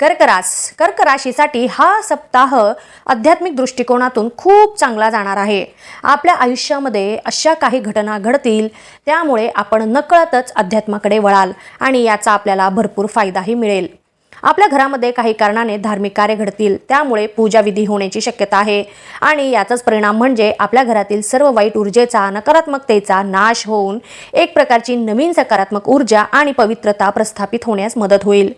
कर्करास कर्क राशीसाठी हा सप्ताह आध्यात्मिक दृष्टिकोनातून खूप चांगला जाणार आहे. आपल्या आयुष्यामध्ये अशा काही घटना घडतील त्यामुळे आपण नकळतच अध्यात्माकडे वळाल आणि याचा आपल्याला भरपूर फायदाही मिळेल. आपल्या घरामध्ये काही कारणाने धार्मिक कार्य घडतील त्यामुळे पूजाविधी होण्याची शक्यता आहे आणि याचाच परिणाम म्हणजे आपल्या घरातील सर्व वाईट ऊर्जेचा नकारात्मकतेचा नाश होऊन एक प्रकारची नवीन सकारात्मक ऊर्जा आणि पवित्रता प्रस्थापित होण्यास मदत होईल.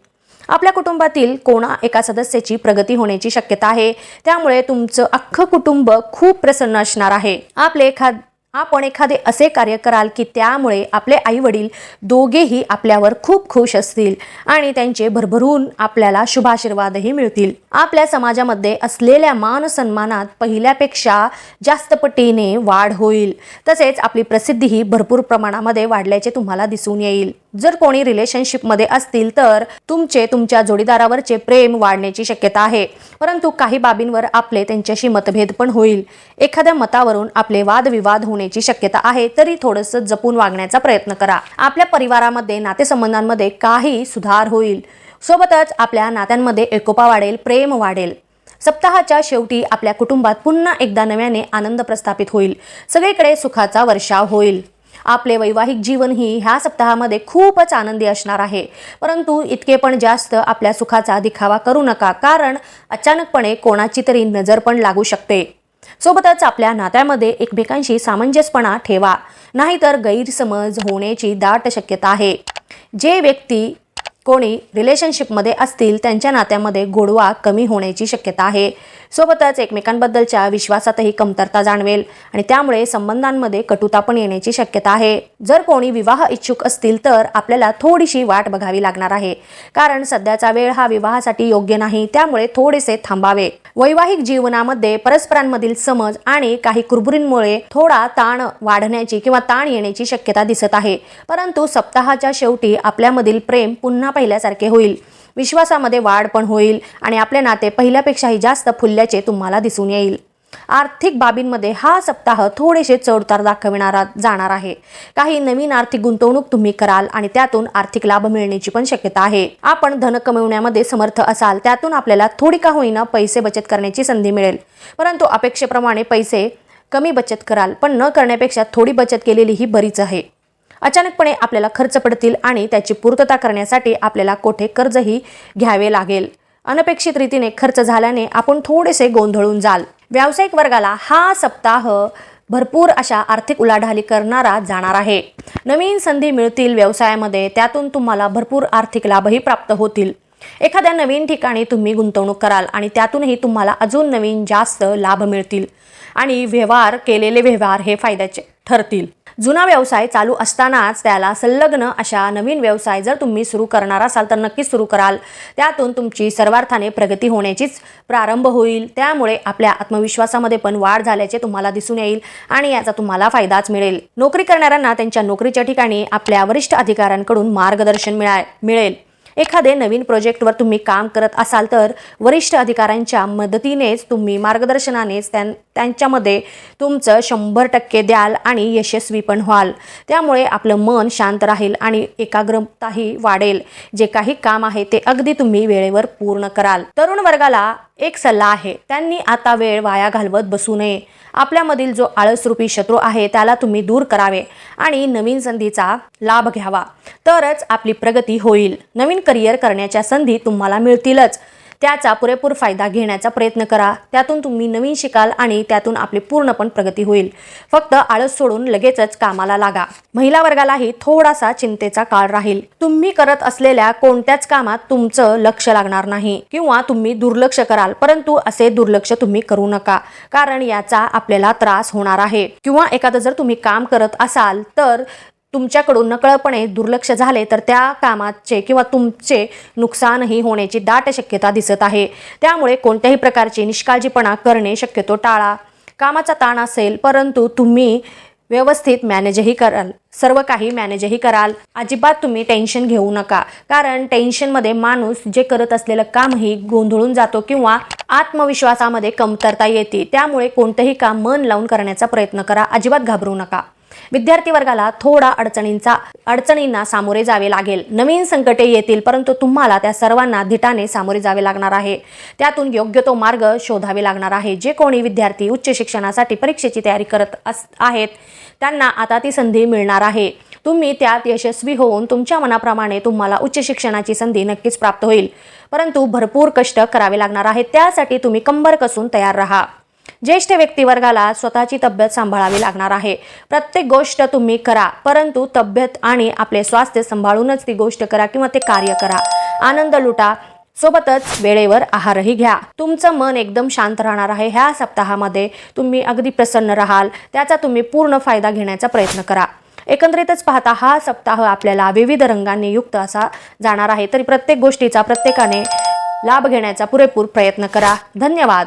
आपल्या कुटुंबातील कोणा एका सदस्याची प्रगती होण्याची शक्यता आहे त्यामुळे तुमचं अख्खं कुटुंब खूप प्रसन्न असणार आहे. आपले एखाद आपण एखादे असे कार्य कराल की त्यामुळे आपले आई वडील दोघेही आपल्यावर खूप खुश असतील आणि त्यांचे भरभरून आपल्याला शुभाशीर्वादही मिळतील. आपल्या समाजामध्ये असलेल्या मान सन्मानात पहिल्यापेक्षा जास्त पटीने वाढ होईल. तसेच आपली प्रसिद्धीही भरपूर प्रमाणामध्ये वाढल्याचे तुम्हाला दिसून येईल. जर कोणी रिलेशनशिपमध्ये असतील तर तुमचे तुमच्या जोडीदारावरचे प्रेम वाढण्याची शक्यता आहे. परंतु काही बाबींवर आपले त्यांच्याशी मतभेद पण होईल. एखाद्या मतावरून आपले वादविवाद होण्याची शक्यता आहे तरी थोडंसं जपून वागण्याचा प्रयत्न करा. आपल्या परिवारामध्ये नातेसंबंधांमध्ये काही सुधार होईल. सोबतच आपल्या नात्यांमध्ये एकोपा वाढेल प्रेम वाढेल. सप्ताहाच्या शेवटी आपल्या कुटुंबात पुन्हा एकदा नव्याने आनंद प्रस्थापित होईल. सगळीकडे सुखाचा वर्षाव होईल. आपले वैवाहिक जीवनही ह्या सप्ताहामध्ये खूपच आनंदी असणार आहे. परंतु इतके पण जास्त आपल्या सुखाचा दिखावा करू नका कारण अचानकपणे कोणाची तरी नजर पण लागू शकते. सोबतच आपल्या नात्यामध्ये एकमेकांशी सामंजस्यपणा ठेवा नाहीतर गैरसमज होण्याची दाट शक्यता आहे. जे व्यक्ती कोणी रिलेशनशिपमध्ये असतील त्यांच्या नात्यामध्ये गोडवा कमी होण्याची शक्यता आहे. सोबतच एकमेकांबद्दलच्या विश्वासातही कमतरता जाणवेल आणि त्यामुळे संबंधांमध्ये कटुता पण येण्याची शक्यता आहे. जर कोणी विवाह इच्छुक असतील तर आपल्याला थोडीशी वाट बघावी लागणार आहे. कारण सध्याचा वेळ हा विवाहासाठी योग्य नाही त्यामुळे थोडेसे थांबावे. वैवाहिक जीवनामध्ये परस्परांमधील समज आणि काही कुरबुरींमुळे थोडा ताण वाढण्याची किंवा ताण येण्याची शक्यता दिसत आहे. परंतु सप्ताहाच्या शेवटी आपल्यामधील प्रेम पुन्हा पहिल्यासारखे होईल. विश्वासामध्ये वाढ पण होईल आणि आपले नाते पहिल्यापेक्षाही जास्त फुलल्याचे तुम्हाला दिसून येईल. आर्थिक बाबींमध्ये हा सप्ताह थोडेसे चढउतार दाखविणारा जाणार आहे. काही नवीन आर्थिक गुंतवणूक तुम्ही कराल आणि त्यातून आर्थिक लाभ मिळण्याची पण शक्यता आहे. आपण धन कमविण्यामध्ये समर्थ असाल त्यातून आपल्याला थोडी का होईना पैसे बचत करण्याची संधी मिळेल. परंतु अपेक्षेप्रमाणे पैसे कमी बचत कराल पण न करण्यापेक्षा थोडी बचत केलेली ही बरीच आहे. अचानकपणे आपल्याला खर्च पडतील आणि त्याची पूर्तता करण्यासाठी आपल्याला कोठे कर्जही घ्यावे लागेल. अनपेक्षित रीतीने खर्च झाल्याने आपण थोडेसे गोंधळून जाल. व्यावसायिक वर्गाला हा सप्ताह भरपूर अशा आर्थिक उलाढाली करणारा जाणार आहे. नवीन संधी मिळतील व्यवसायामध्ये त्यातून तुम्हाला भरपूर आर्थिक लाभही प्राप्त होतील. एखाद्या नवीन ठिकाणी तुम्ही गुंतवणूक कराल आणि त्यातूनही तुम्हाला अजून नवीन जास्त लाभ मिळतील. आणि व्यवहार केलेले व्यवहार हे फायद्याचे ठरतील. जुना व्यवसाय चालू असतानाच त्याला संलग्न अशा नवीन व्यवसाय जर तुम्ही सुरू करणार असाल तर नक्कीच सुरू कराल. त्यातून तुमची सर्वार्थाने प्रगती होण्याचीच प्रारंभ होईल. त्यामुळे आपल्या आत्मविश्वासामध्ये पण वाढ झाल्याचे तुम्हाला दिसून येईल आणि याचा तुम्हाला फायदाच मिळेल. नोकरी करणाऱ्यांना त्यांच्या नोकरीच्या ठिकाणी आपल्या वरिष्ठ अधिकाऱ्यांकडून मार्गदर्शन मिळा मिळेल. एखादे नवीन प्रोजेक्टवर तुम्ही काम करत असाल तर वरिष्ठ अधिकाऱ्यांच्या मदतीनेच तुम्ही मार्गदर्शनानेच त्यां त्यांच्यामध्ये तुमचं शंभर टक्के द्याल आणि यशस्वी पण व्हाल. त्यामुळे आपलं मन शांत राहील आणि एकाग्रताही वाढेल. जे काही काम आहे ते अगदी तुम्ही वेळेवर पूर्ण कराल. तरुण वर्गाला एक सल्ला आहे. त्यांनी आता वेळ वाया घालवत बसू नये. आपल्यामधील जो आळसरूपी शत्रू आहे त्याला तुम्ही दूर करावे आणि नवीन संधीचा लाभ घ्यावा. तरच आपली प्रगती होईल. नवीन करिअर करण्याच्या संधी तुम्हाला मिळतीलच. त्याचा पुरेपूर फायदा घेण्याचा प्रयत्न करा. त्यातून तुम्ही नवीन शिकाल आणि त्यातून आपली पूर्णपण प्रगती होईल. फक्त आळस सोडून लगेचच कामाला लागा. महिला वर्गालाही थोडासा चिंतेचा काळ राहील. तुम्ही करत असलेल्या कोणत्याच कामात तुमचं लक्ष लागणार नाही. किंवा तुम्ही दुर्लक्ष कराल परंतु असे दुर्लक्ष तुम्ही करू नका. कारण याचा आपल्याला त्रास होणार आहे. किंवा एखादं जर तुम्ही काम करत असाल तर तुमच्याकडून नकळपणे दुर्लक्ष झाले तर त्या कामाचे किंवा तुमचे नुकसानही होण्याची दाट शक्यता दिसत आहे. त्यामुळे कोणत्याही प्रकारची निष्काळजीपणा करणे शक्यतो टाळा. कामाचा ताण असेल परंतु तुम्ही व्यवस्थित मॅनेजही कराल. सर्व काही मॅनेजही कराल. अजिबात तुम्ही टेन्शन घेऊ नका. कारण टेन्शनमध्ये माणूस जे करत असलेलं कामही गोंधळून जातो किंवा आत्मविश्वासामध्ये कमतरता येते. त्यामुळे कोणतंही काम मन लावून करण्याचा प्रयत्न करा. अजिबात घाबरू नका. विद्यार्थी वर्गाला थोडा अडचणींचा अडचणींना सामोरे जावे लागेल. नवीन संकटे येतील परंतु तुम्हाला त्या सर्वांना धिटाने सामोरे जावे लागणार आहे. त्यातून योग्य तो मार्ग शोधावे लागणार आहे. जे कोणी विद्यार्थी उच्च शिक्षणासाठी परीक्षेची तयारी करत अस आहेत त्यांना आता ती संधी मिळणार आहे. तुम्ही त्यात यशस्वी होऊन तुमच्या मनाप्रमाणे तुम्हाला उच्च शिक्षणाची संधी नक्कीच प्राप्त होईल. परंतु भरपूर कष्ट करावे लागणार आहेत. त्यासाठी तुम्ही कंबर कसून तयार राहा. ज्येष्ठ व्यक्तिवर्गाला स्वतःची तब्येत सांभाळावी लागणार आहे. प्रत्येक गोष्ट तुम्ही करा परंतु तब्येत आणि आपले स्वास्थ्य सांभाळूनच ती गोष्ट करा किंवा ते कार्य करा. आनंद लुटा. सोबतच वेळेवर आहारही घ्या. तुमचं मन एकदम शांत राहणार आहे. ह्या सप्ताहामध्ये तुम्ही अगदी प्रसन्न राहाल. त्याचा तुम्ही पूर्ण फायदा घेण्याचा प्रयत्न करा. एकंदरीतच पाहता हा सप्ताह आपल्याला विविध रंगांनी युक्त असा जाणार आहे. तरी प्रत्येक गोष्टीचा प्रत्येकाने लाभ घेण्याचा पुरेपूर प्रयत्न करा. धन्यवाद.